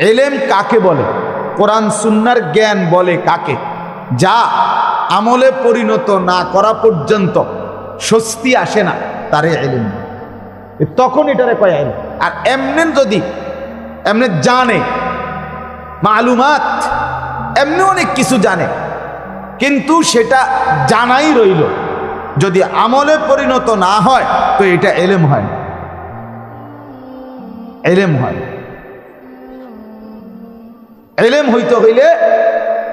এলেম কাকে বলে? কোরআন সুন্নার জ্ঞান বলে কাকে? যা আমলে পরিণত না করা পর্যন্ত স্বস্তি আসে না, তারে এলেম। তখন এটারে কয় এলেম। আর এমনি যদি, এমনি জানে, মালুমাত, এমনি অনেক কিছু জানে, কিন্তু সেটা জানাই রইল। যদি আমলে পরিণত না হয়, তো এটা এলেম হয় এলেম হয় এলেম হইতে হইলে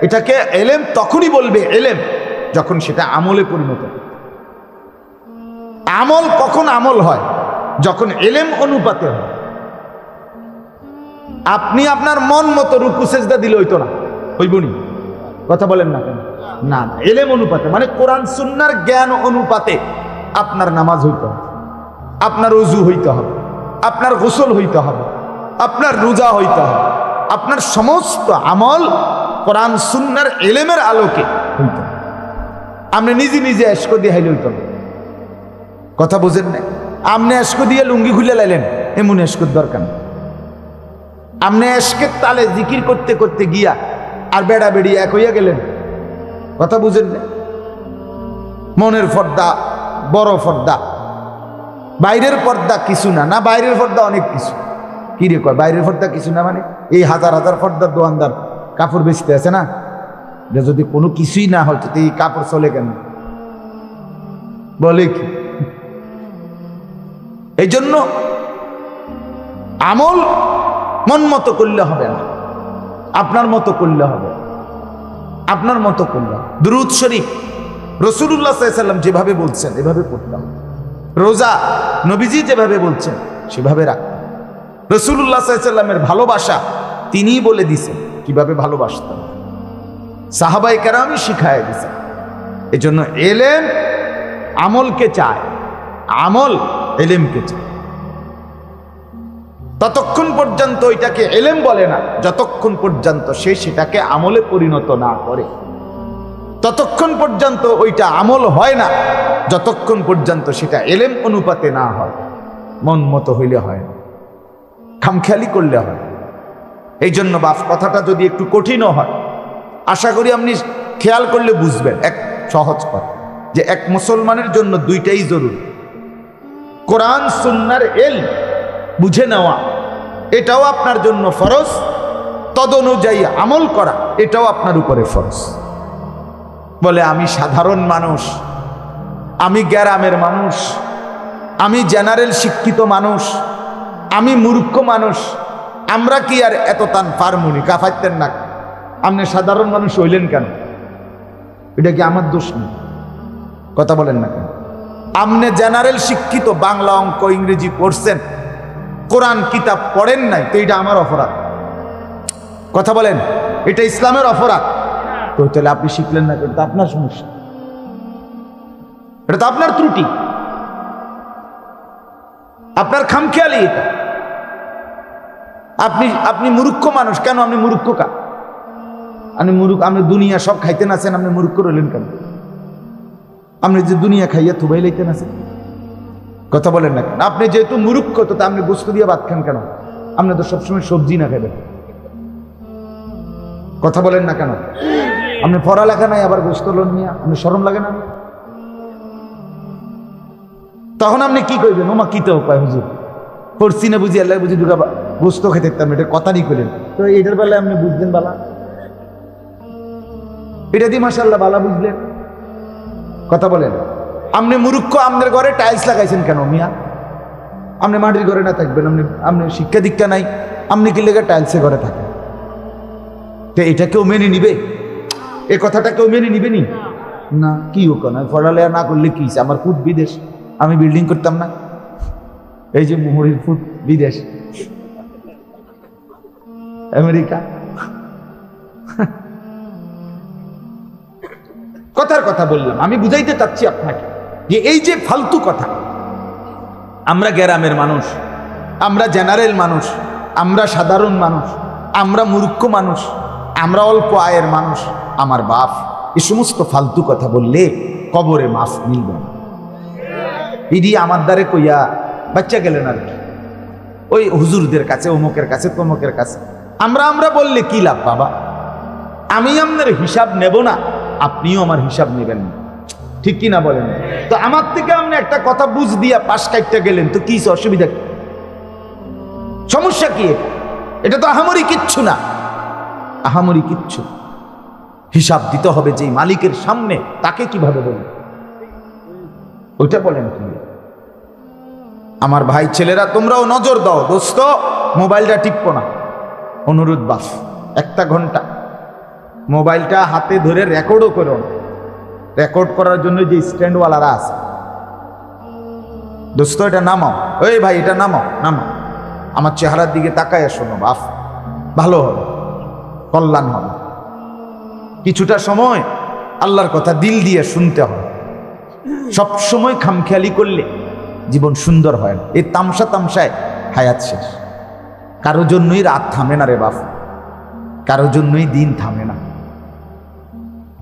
এটাকে এলেম তখনই বলবে এলেম যখন সেটা আমলে পরিণত আমল কখন আমল হয়? যখন এলেম অনুপাতে হয়। আপনি আপনার মন মতো রুকু সেজদা দিলে হইতো না। হইবনি কথা বলেন না কেন? না না, এলেম অনুপাতে। মানে কোরআন সুন্নার জ্ঞান অনুপাতে আপনার নামাজ হইতে হবে। আপনার অজু হইতে হবে। আপনার গোসল হইতে হবে। আপনার রোজা হইতে হবে। আপনার সমস্ত আমল কোরআন, সুন্নার এলেমের আলোকে হইতে। আপনি নিজে নিজে এসকো দিয়ে হাইলে হইতে। কথা বুঝেন না আপনি এসকো দিয়ে লুঙ্গি খুলে লাইলেন, এমন এসকোর দরকার নেই। আপনি এসকের তালে জিকির করতে করতে গিয়া আর বেড়া বেড়ি এক হইয়া গেলেন। কথা বুঝেন না মনের পর্দা, বড় পর্দা। বাইরের পর্দা কিছু না না বাইরের পর্দা অনেক কিছু। কি রে কয়, বাইরের পর্দা কিছু না মানে? এই হাজার হাজার ফর্দার দোয়ানদার কাপড় বেচতে আছে না? যে যদি কোনো কিছুই না হতো তো এই কাপড় চলে কেন? বলে কি? এই জন্য আমল মন মতো করলে হবে না। আপনার মতো করলে হবে। আপনার মতো করলে হবে। দুরুদ শরীফ রসুল্লাহ সাল্লাম যেভাবে বলছেন, এভাবে পড়তাম। রোজা নবীজি যেভাবে বলছেন, সেভাবে রাখতাম। রসুল্লাহ সাল্লামের ভালোবাসা তিনিই বলে দিছেন কীভাবে ভালোবাসতাম। সাহাবাই কেরামই শিখায় দিছেন এজন্য এলেম আমলকে চায়, আমল এলেমকে চায়। ততক্ষণ পর্যন্ত ওইটাকে এলেম বলে না, যতক্ষণ পর্যন্ত সে সেটাকে আমলে পরিণত না করে। ততক্ষণ পর্যন্ত ওইটা আমল হয় না, যতক্ষণ পর্যন্ত সেটা এলেম অনুপাতে না হয়। মন মতো হইলে হয় না। খামখেয়ালি করলে হয় এই জন্য বাপ, কথাটা যদি একটু কঠিনও হয়, আশা করি আপনি খেয়াল করলে বুঝবেন, এক সহজ কথা, যে এক মুসলমানের জন্য দুইটাই জরুরি। কোরআন, সুন্নার এল বুঝে নেওয়া, এটাও আপনার জন্য ফরজ তদ অনুযায়ী আমল করা, এটাও আপনার উপরে ফরজ। বলে, আমি সাধারণ মানুষ, আমি গ্যারামের মানুষ, আমি জেনারেল শিক্ষিত মানুষ, আমি মূর্খ মানুষ আমরা কি আর এত তান পারমুনি কাফাইতেন না। আপনি সাধারণ মানুষ হইলেন কেন? এটা কি আমার দোষ নেই? কথা বলেন না কেন? আপনি জেনারেল শিক্ষিত, বাংলা অঙ্ক, ইংরেজি পড়ছেন, কোরআন কিতাব পড়েন নাই, তো এটা আমার অপরাধ। কথা বলেন, এটা ইসলামের অপরাধ। তো তাহলে আপনি শিখলেন না এটা তো আপনার সমস্যা। এটা তো আপনার ত্রুটি। আপনার খামখেয়ালি এটা। আপনি আপনি মূর্খ মানুষ, কেন আপনি মূর্খ কা? আপনি মুরুখ, আপনি দুনিয়া সব খাইতেন আছেন আপনি মূর্খ রইলেন কেন? আপনি যে দুনিয়া খাইয়া থুবাই লাইতেন আছেন? কথা বলেন না কেন? আপনি যেহেতু মুরুক্ষ তো আপনি গোস্ত দিয়ে ভাত খান কেন? আপনি তো সবসময় সবজি না খাবেন কথা বলেন না কেন? আপনি পড়ালেখা নাই, আবার গোস্ত লোন নিয়ে? আপনি সরম লাগে না? তখন আপনি কি করবেন ওমা কি তো উপায় হুজুর? পড়ছি না বুঝি আল্লাহ বুঝি দুর্গা গোস্ত খেতে থাকতাম এটা কথা নিয়ে করলেন তো এটার বেলায় আপনি বুঝলেন বালা? এটা দিয়ে মাসাল্লাহ বালা বুঝলেন? কথা বলেন। আপনি মুরুক্ষ আপনার ঘরে টাইলস লাগাইছেন কেন মিয়া? আপনি মাটির ঘরে না থাকবেন আপনি আপনি শিক্ষা দীক্ষা নাই। আপনি কি লেগে টাইলসে ঘরে থাকেন তো এটা কেউ মেনে নিবে? এ কথাটা কেউ মেনে নিবে নি? না, কি হোক না, পড়ালেখা না করলে কি আমার ফুট বিদেশ। আমি বিল্ডিং করতাম না। এই যে মুহুরির ফুট, বিদেশ। আমেরিকা। কথার কথা বললাম, আমি বুঝাইতে চাচ্ছি আপনাকে যে এই যে ফালতু কথা, আমরা গ্রামের মানুষ, আমরা জেনারেল মানুষ, আমরা সাধারণ মানুষ, আমরা মূর্খ মানুষ, আমরা অল্প আয়ের মানুষ, আমার বাপ এই সমস্ত ফালতু কথা বললে কবরে মাফ মিলবে না। ইডি আমার দ্বারে কইয়া বাচ্চা গেলেন আর কি। ওই হুজুরদের কাছে, অমুকের কাছে, তমুকের কাছে। আমরা আমরা বললে কি লাভ বাবা? আমি আপনার হিসাব নেব না, আপনিও আমার হিসাব নেবেন না। ঠিক কি না বলেন? তো আমার থেকে আপনি একটা কথা বুঝ দিয়া পাশ কাটতে গেলেন, তো কি অসুবিধা কি? সমস্যা কি এটা? তো আহামরি কিচ্ছু না। আহামরি কিচ্ছু হিসাব দিতে হবে যে মালিকের সামনে, তাকে কীভাবে বলবে? ওইটা বলেন কি আমার ভাই ছেলেরা, তোমরাও নজর দাও, দোস্ত, মোবাইলটা টিপো না। অনুরোধ বাস, একটা ঘণ্টা। মোবাইলটা হাতে ধরে রেকর্ডও করো না। রেকর্ড করার জন্য যে স্ট্যান্ডওয়ালারা আছে। দোস্ত, এটা নামাও। ওই ভাই, এটা নামাও নামাও। আমার চেহারার দিকে তাকায় শোনো বাপ ভালো হবে, কল্যাণ হবে। কিছুটা সময় আল্লাহর কথা দিল দিয়ে শুনতে হবে। সব সময় খামখেয়ালি করলে জীবন সুন্দর হয় না। এই তামসা তামসায় হায়াত শেষ। কারও জন্যই রাত থামে না রে বাপ। কারও জন্যই দিন থামে না।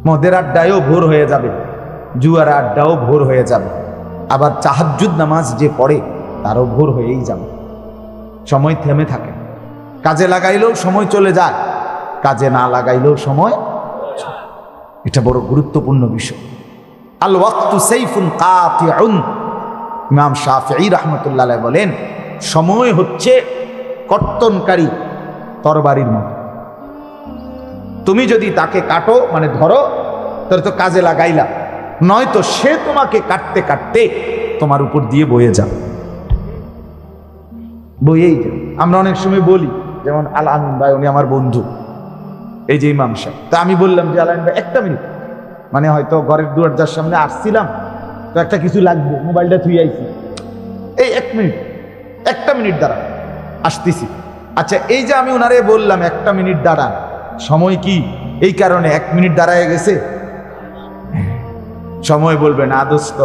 মদের আড্ডায়ও ভোর হয়ে যাবে। জুয়ার আড্ডাও ভোর হয়ে যাবে। আবার চাহাজ্জুদ নামাজ যে পড়ে, তারও ভোর হয়েই যাবে। সময় থেমে থাকে। কাজে লাগাইলেও সময় চলে যায়। কাজে না লাগাইলেও সময় এটা বড় গুরুত্বপূর্ণ বিষয়। আল ওয়াক্তু সাইফুন কাতিউন। ইমাম শাফিঈ রাহমাতুল্লাহ বলেন, সময় হচ্ছে কর্তনকারী তরবারির মতো। তুমি যদি তাকে কাটো মানে ধরো, তাহলে তো কাজে লাগাইলা। নয়তো সে তোমাকে কাটতে কাটতে তোমার উপর দিয়ে বয়ে যাবে। বইয়েই যাবে। আমরা অনেক সময় বলি, যেমন আল আমিন ভাই, উনি আমার বন্ধু। এই যে ইমাম সাহেব। তা আমি বললাম যে আলামিন ভাই, একটা মিনিট। মানে হয়তো ঘরের দরজার সামনে আসছিলাম তো একটা কিছু লাগবে, মোবাইলটা থুই আইছি। এই এক মিনিট, একটা মিনিট দাঁড়া আসতেছি। আচ্ছা এই যে আমি ওনারে বললাম একটা মিনিট দাঁড়ান, সময় কি? এই কারণে এক মিনিট দাঁড়ায় গেছে? সময় বলবে না দোস্ত,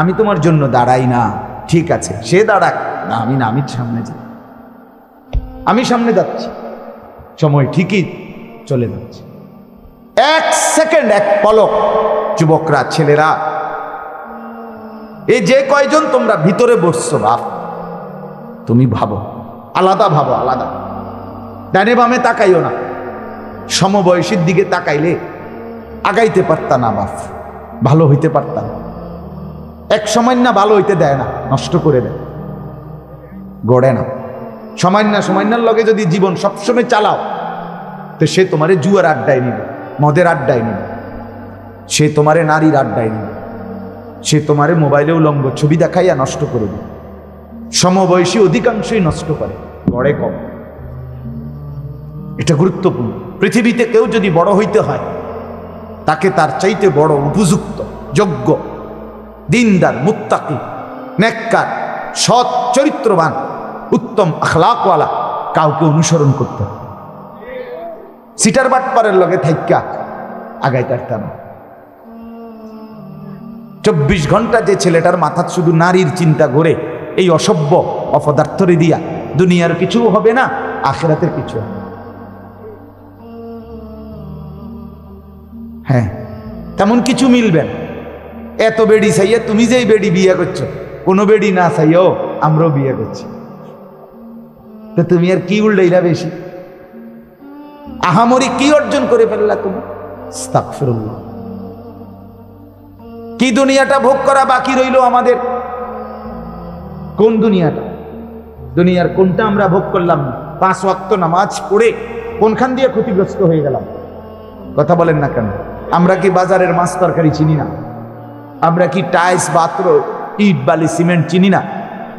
আমি তোমার জন্য দাঁড়াই না, ঠিক আছে, সে দাঁড়াক। না, আমি না, আমি সামনে যাই আমি সামনে যাচ্ছি। সময় ঠিকই চলে যাচ্ছে। এক সেকেন্ড, এক পলক। যুবকরা, ছেলেরা, এই যে কয়জন তোমরা ভিতরে বসছো, বাপ, তুমি ভাবো, আলাদা ভাবো, আলাদা। ডানে বামে তাকাইও না। সমবয়সীর দিকে তাকাইলে আগাইতে পারতা না, বাপ, ভালো হইতে পারতা না। এক সময় না ভালো হইতে দেয় না, নষ্ট করে দেয়। গড়ে না। সময় না, সময় লগে যদি জীবন সবসময় চালাও, তো সে তোমারে জুয়ার আড্ডায় নিবে, মদের আড্ডায় নিবে। সে তোমারে নারীর আড্ডায় নিবে। সে তোমারে মোবাইলে উলঙ্গ ছবি দেখাইয়া নষ্ট করে দেবে সমবয়সী অধিকাংশই নষ্ট করে, গড়ে কম। এটা গুরুত্বপূর্ণ। পৃথিবীতে কেউ যদি বড় হইতে হয়, তাকে তার চাইতে বড়, উপযুক্ত, যোগ্য, দিনদার, মুত্তাকি, নেককার, সৎ, চরিত্রবান, উত্তম আখলাকওয়ালা কাউকে অনুসরণ করতে সিটার বাটপারের লগে থাইকা আগাই তারতাম চব্বিশ ঘণ্টা যে ছেলেটার মাথাত শুধু নারীর চিন্তা ঘোরে, এই অসভ্য অপদার্থরে দিয়া দুনিয়ার কিছু হবে না, আখেরাতের কিছু। হ্যাঁ তেমন কিছু মিলবে না। এত বেডি চাইয়া তুমি যেই বেডি বিয়ে করছ, কোনো বেডি না চাইও আমরাও বিয়ে করছি তো তুমি আর কি উল্টাইলা বেশি আহামরি কি অর্জন করে ফেললা তুমি আস্তাগফিরুল্লাহ। কি দুনিয়াটা ভোগ করা বাকি রইল আমাদের? কোন দুনিয়াটা? দুনিয়ার কোনটা আমরা ভোগ করলাম? পাঁচ ওয়াক্ত নামাজ পড়ে কোনখান দিয়ে ক্ষতিগ্রস্ত হয়ে গেলাম? কথা বলেন না কেন? আমরা কি বাজারের মাছ তরকারি চিনি না? আমরা কি টাইলস পাত্র ইট, বালি, সিমেন্ট চিনি না?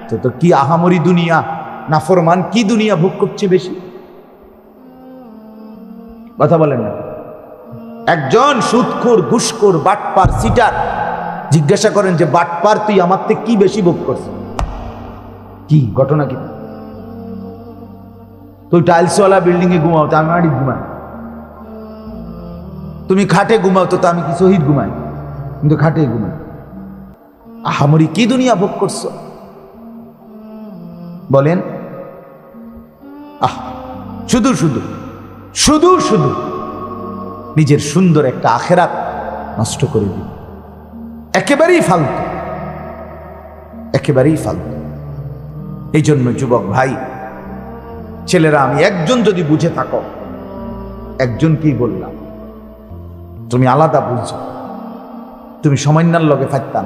তো তো কি আহামরি দুনিয়া? নাফরমান কি দুনিয়া ভোগ করছে বেশি? কথা বলেন না একজন সুদখোর ঘুষখোর, বাটপার, সিটার জিজ্ঞাসা করেন যে বাটপার তুই আমার থেকে কি বেশি ভোগ করছিস? কি? ঘটনা কি? তুই টাইলসওয়ালা বিল্ডিং এ ঘুমাও, তো আমি মাটি ঘুমাই। তুমি খাটে ঘুমাও, তো আমি কি শহীদ ঘুমাই? কিন্তু খাটে ঘুমাই। আহামরি কি দুনিয়া ভোগ করছ? বলেন, আহ, শুধু শুধু শুধু শুধু নিজের সুন্দর একটা আখেরাত নষ্ট করে দিল একেবারেই ফালতু। একেবারেই ফালতু। এই জন্য যুবক ভাই, ছেলেরা, আমি একজন যদি বুঝে থাকো একজনকেই বললাম? তুমি আলাদা বুঝছ। তুমি সমান্যার লগে থাকতাম